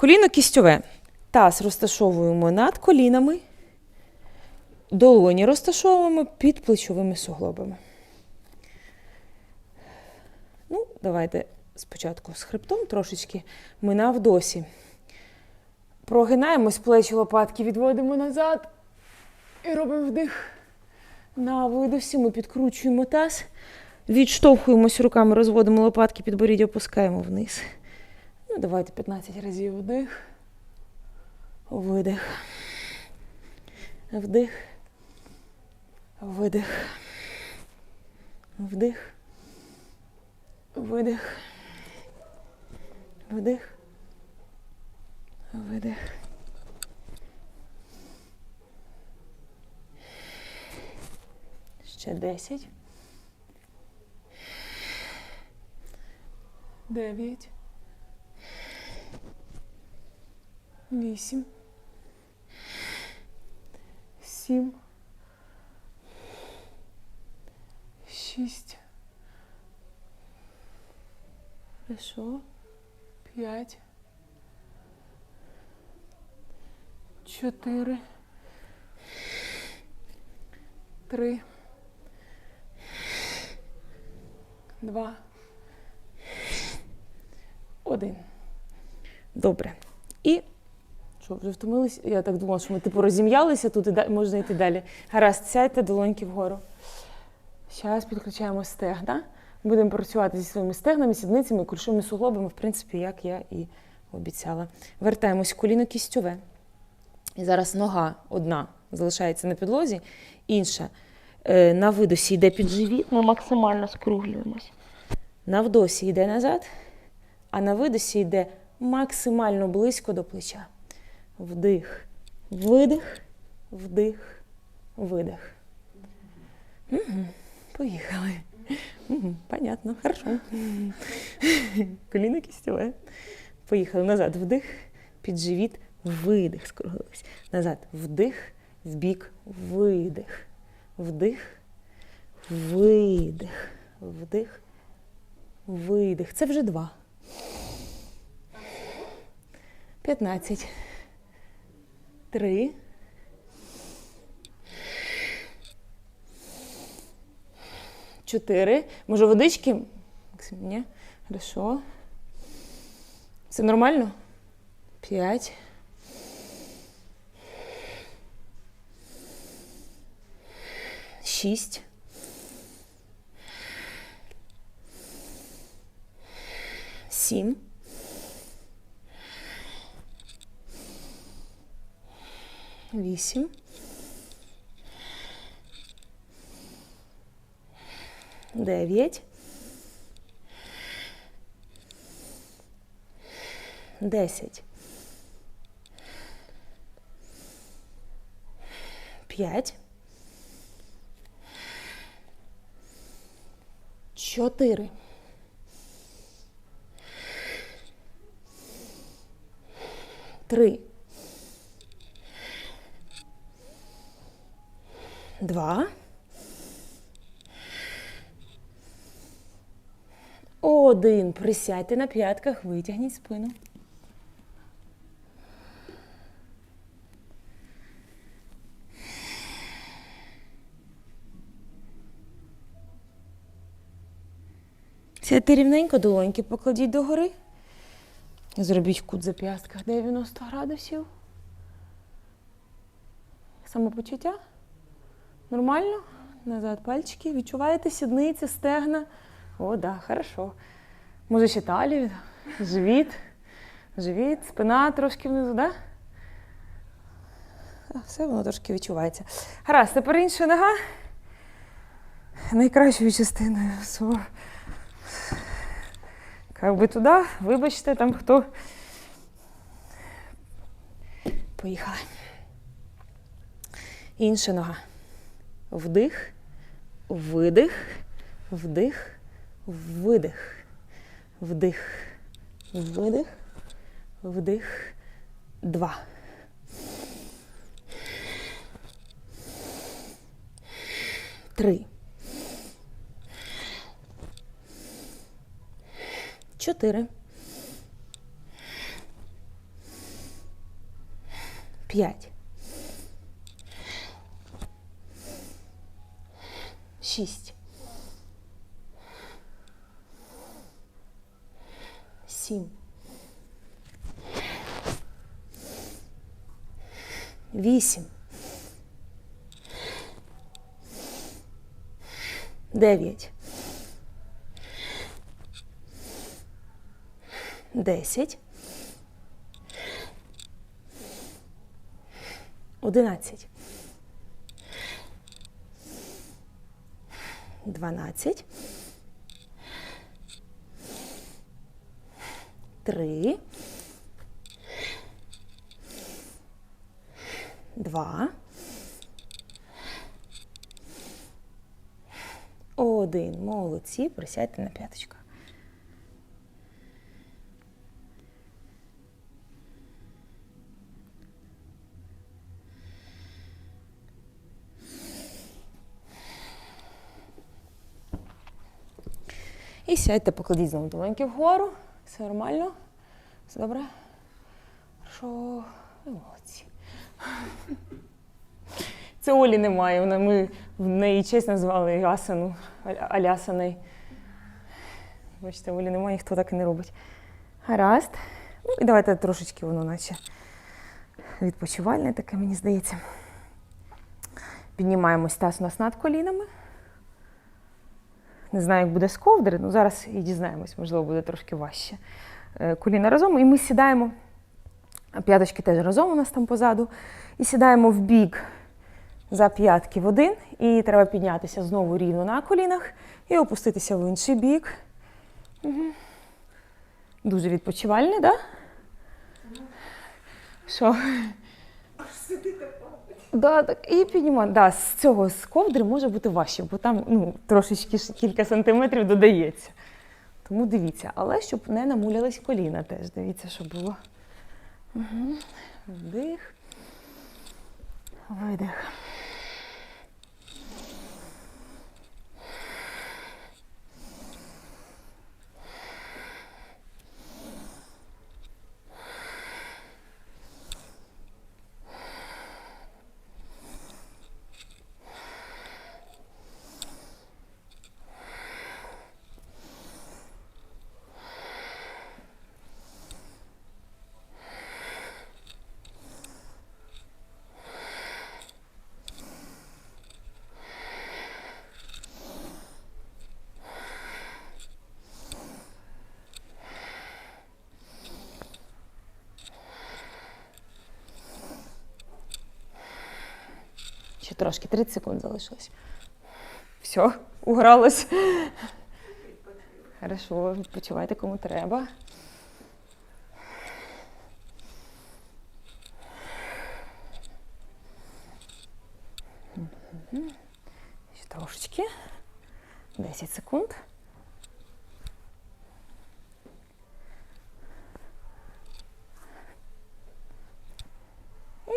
Коліно кістьове. Таз розташовуємо над колінами. Долоні розташовуємо під плечовими суглобами. Ну, давайте спочатку з хребтом трошечки. Ми на. Прогинаємось, плечі лопатки відводимо назад і робимо вдих. На видосі ми підкручуємо таз, відштовхуємось руками, розводимо лопатки, підборіддя опускаємо вниз. Давайте 15 разів вдих. Видих. Вдих. Видих. Вдих. Видих. Вдих. Видих. Ще 10. 9. 8. 7. 6. Хорошо. 5. 4. 3. 2. 1. Добре. І що, вже втомились? Я так думала, що ми типу розім'ялися тут і можна йти далі. Гаразд, сядьте долоньки вгору. Зараз підключаємо стегна. Будемо працювати зі своїми стегнами, сідницями, кульшовими суглобами, в принципі, як я і обіцяла. Вертаємось в коліно кістьове. І зараз нога одна залишається на підлозі, інша е, на видосі йде під живіт, ми максимально скруглюємось. На вдосі йде назад, а на видосі йде максимально близько до плеча. Вдих, видих, вдих, видих. Угу, поїхали. Угу, понятно, хорошо. Коліно кістьове. Поїхали назад. Вдих, під живіт, видих, скруглились. Назад. Вдих, вбік, видих. Вдих, видих. Вдих, видих. Це вже два. 15. Три. Чотири. Може, водички? Максим, ні? Хорошо. Все нормально? П'ять. Шість. Сім. Вісім. Дев'ять. Десять. П'ять. Чотири. Три. Два. Один. Присядьте на п'ятках, витягніть спину. Сядьте рівненько, долоньки покладіть догори. Зробіть кут за п'ястках 90 градусів. Самопочуття? Нормально? Назад пальчики. Відчуваєте сідниці, стегна. О, да, хорошо. Може ще талію, живіт. Живіт, спина трошки внизу, да? Все воно трошки відчувається. Гаразд, тепер інша нога. Найкращою частиною свого. Как би туди, вибачте, там хто. Поїхали. Інша нога. Вдих, видих, вдих, видих. Вдих, видих, вдих. Два. Три. Чотири. П'ять. Шість. Сім. Вісім. Дев'ять. Десять. Одинадцять. Дванадцять. Три. Два. Один. Молодці. Присядьте на п'яточку. І сядьте, покладіть знову долоньки вгору. Все нормально. Все добре? Хорошо. Молодці. Це Олі немає. Вона, ми в неї честь назвали Асану, Аля- Алясаною. Бачите, Олі немає, ніхто так і не робить. Гаразд. Ну і давайте трошечки воно наче відпочивальне таке, мені здається. Піднімаємось таз у нас над колінами. Не знаю, як буде з ковдри, ну зараз і дізнаємось, можливо, буде трошки важче. Е, Коліна разом, і ми сідаємо. П'яточки теж разом у нас там позаду. І сідаємо в бік за п'ятки в один. І треба піднятися знову рівно на колінах і опуститися в інший бік. Угу. Дуже відпочивальне, так? Да? Що? Да, так, і піднімаємо. Да, з цього з ковдри може бути важче, бо там ну, трошечки кілька сантиметрів додається. Тому дивіться, але щоб не намулялись коліна теж. Дивіться, щоб було. Угу. Вдих. Видих. Ще трошки, 30 секунд залишилось. Все, угралось. Хорошо, відпочивайте кому треба. Ще трошечки. 10 секунд.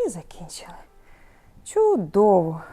І закінчили. Чудово.